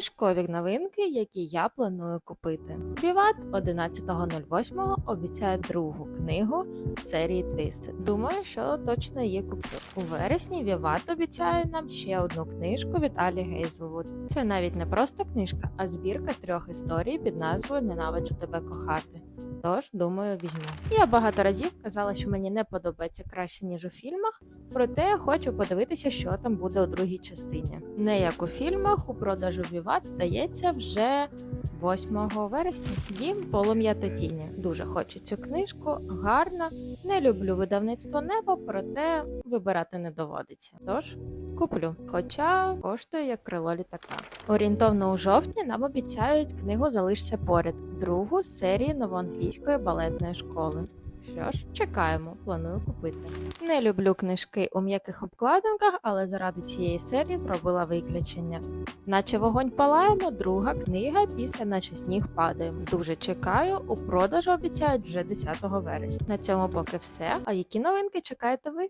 Книжкові новинки, які я планую купити. Віват 11.08 обіцяє другу книгу серії Твіст. Думаю, що точно її куплю. У вересні Віват обіцяє нам ще одну книжку від Алі Гейзлвуд. Це навіть не просто книжка, а збірка трьох історій під назвою Ненавиджу тебе кохати. Тож, думаю, візьму. Я багато разів казала, що мені не подобається краще, ніж у фільмах, проте хочу подивитися, що там буде у другій частині. Не як у фільмах, у продажу Віват здається вже 8 вересня. Дім полум'я та тіні. Дуже хочу цю книжку, гарна. Не люблю видавництво небо, проте вибирати не доводиться. Тож куплю, хоча коштує як крило літака. Орієнтовно у жовтні нам обіцяють книгу Залишся поряд, другу з серії новоанглійської балетної школи. Що ж, чекаємо, планую купити. Не люблю книжки у м'яких обкладинках, але заради цієї серії зробила виключення. Наче вогонь палаємо, друга книга після наче сніг падає. Дуже чекаю, у продажу обіцяють вже 10 вересня. На цьому поки все. А які новинки чекаєте ви?